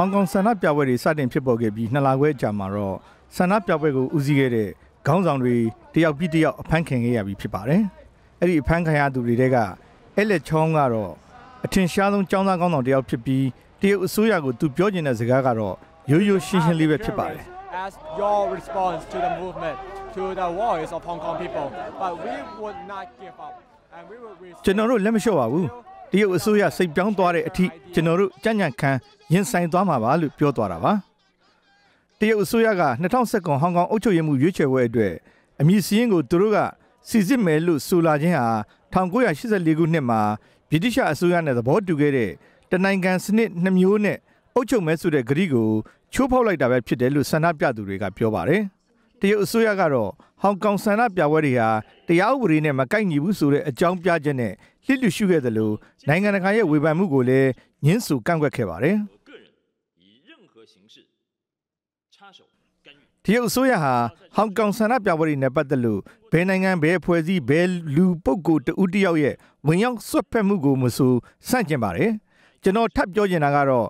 ဟောင်ကောင်ဆန္ဒပြပွဲတွေစတင်ဖြစ်ပေါ်ခဲ့ပြီးနှစ်လခွဲအကြာမှာတော့ဆန္ဒပြပွဲကိုဦးစီးခဲ့တဲ့ခေါင်းဆောင်တွေတယောက်ပြီးတယောက်အဖမ်းခံခဲ့ရပြီးဖြစ်ပါတယ်။အဲ့ဒီအဖမ်းခံရသူတွေတဲကအဲ့လက်ချောင်းကတော့အထင်ရှားဆုံးចောင်းသားခေါင်းဆောင်တယောက်ဖြစ်ပြီးတရုတ်အစိုးရကိုသူပြောချင်တဲ့စကားကတော့ရိုးရိုးရှင်းရှင်းလေးပဲဖြစ်ပါတယ် as your response to the movement to the voice of Hong Kong people but we would not give up and we will ကျွန်တော်တို့လက်မလျှော့ပါဘူး တရုတ်အစိုးရစိတ်ပြောင်းသွားတဲ့အထိကျွန်တော်တို့ကြံ့ကြံ့ခံရင်ဆိုင်သွားမှာပါလို့ပြောသွားတာပါတရုတ်အစိုးရက2019ဟောင်ကောင်အုပ်ချုပ်ရေးမှုရွေးချယ်ပွဲအတွက်အမည်စည်းရင်းကိုသူတို့ကစီစစ်မယ်လို့ဆိုလာခြင်းဟာ1984ခုနှစ်မှာဗြိတိရှအစိုးရနဲ့သဘောတူခဲ့တဲ့တနိုင်ငံစနစ်နှမျိုးနဲ့အုပ်ချုပ်မဲဆိုတဲ့ဂရီကိုချိုးဖောက်လိုက်တာပဲဖြစ်တယ်လို့ဆန္ဒပြသူတွေကပြောပါတယ် တရုတ်အစိုးရကတော့ဟောင်ကောင်ဆန္ဒပြပွဲတွေဟာတရားဥပဒေနဲ့မကိုက်ညီဘူးဆိုတဲ့အကြောင်းပြချက်နဲ့လှစ်လူရှုခဲ့တယ်လို့နိုင်ငံတကာရဲ့ဝေဖန်မှုကိုလည်းညှင်းဆူကန့်ကွက်ခဲ့ပါတယ်တရုတ်အစိုးရဟာဟောင်ကောင်ဆန္ဒပြပွဲတွေနဲ့ပတ်သက်လို့ဘယ်နိုင်ငံဘယ်အဖွဲ့အစည်းဘယ်လူပုဂ္ဂိုလ်တဦးတယောက်ရဲ့ဝင်ရောက်ဆွတ်ဖက်မှုကိုမဆိုဆန့်ကျင်ပါတယ်ကျွန်တော်ထပ်ပြောချင်တာကတော့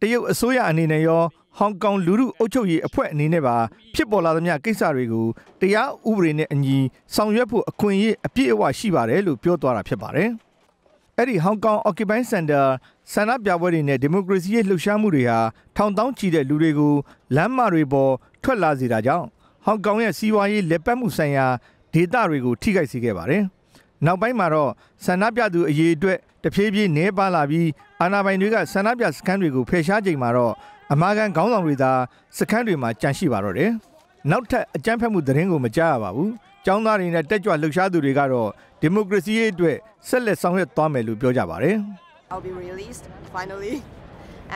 တရုတ်အစိုးရအနေနဲ့ရော ဟောင်ကောင်လူမှုအုပ်ချုပ်ရေးအဖွဲ့အနေနဲ့ပါဖြစ်ပေါ်လာသမျှကိစ္စတွေကိုတရားဥပဒေနဲ့အညီဆောင်ရွက်ဖို့အခွင့်အရေးအပြည့်အဝရှိပါတယ်လို့ပြောသွားတာဖြစ်ပါတယ်။အဲ့ဒီဟောင်ကောင် Occupy Center ဆန္ဒပြပွဲတွေနဲ့ဒီမိုကရေစီရဲ့လှုပ်ရှားမှုတွေဟာထောင်တောင်းချီတဲ့လူတွေကိုလမ်းမတွေပေါ်ထွက်လာစေတာကြောင့်ဟောင်ကောင်ရဲ့စီးပွားရေးလက်ပတ်မှုဆိုင်ရာဒေသတွေကိုထိခိုက်စေခဲ့ပါတယ်။ နောက်ပိုင်းမှာတော့ဆန္ဒပြသူအရေးအတွက်တဖြည်းဖြည်းနှဲပါလာပြီးအာဏာပိုင်တွေကဆန္ဒပြစခန်းတွေကိုဖယ်ရှားချိန်မှာတော့အမာခံခေါင်းဆောင်တွေသာစခန်းတွေမှာကြန့်ရှိပါတော့တယ်။နောက်ထပ်အကြမ်းဖက်မှုသတင်းကိုမကြားရပါဘူး။ចောင်းသားတွေနဲ့တက်ကြွလှုပ်ရှားသူတွေကတော့ဒီမိုကရေစီရေးအတွက်ဆက်လက်ဆောင်ရွက်သွားမယ်လို့ပြောကြပါတယ်။ I'll be released finally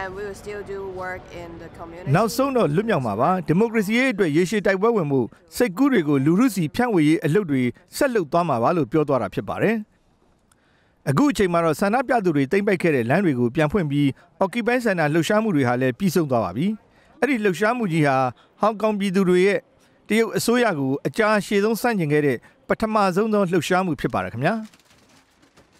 and we will still do work in the community နောက်ဆုံးတော့လွတ်မြောက်မှာပါဒီမိုကရေစီရေးအတွက်ရေရှည်တိုက်ပွဲဝင်မှုစိတ်ကူးတွေကိုလူမှုစီဖြန့်ဝေရေးအလုပ်တွေဆက်လုပ်သွားမှာပါလို့ပြောသွားတာဖြစ်ပါတယ်။အခုအချိန်မှာတော့ဆန္ဒပြသူတွေတိမ့်ပိုက်ခဲ့တဲ့လမ်းတွေကိုပြန်ဖွင့်ပြီး Occupy Center လှုပ်ရှားမှုတွေဟာလည်းပြီးဆုံးသွားပါပြီ။အဲ့ဒီလှုပ်ရှားမှုကြီးဟာဟောင်ကောင်ပြည်သူတွေရဲ့တရုတ်အစိုးရကိုအကြာရှည်ဆုံးဆန့်ကျင်ခဲ့တဲ့ပထမဆုံးသောလှုပ်ရှားမှုဖြစ်ပါတယ်ခင်ဗျာ။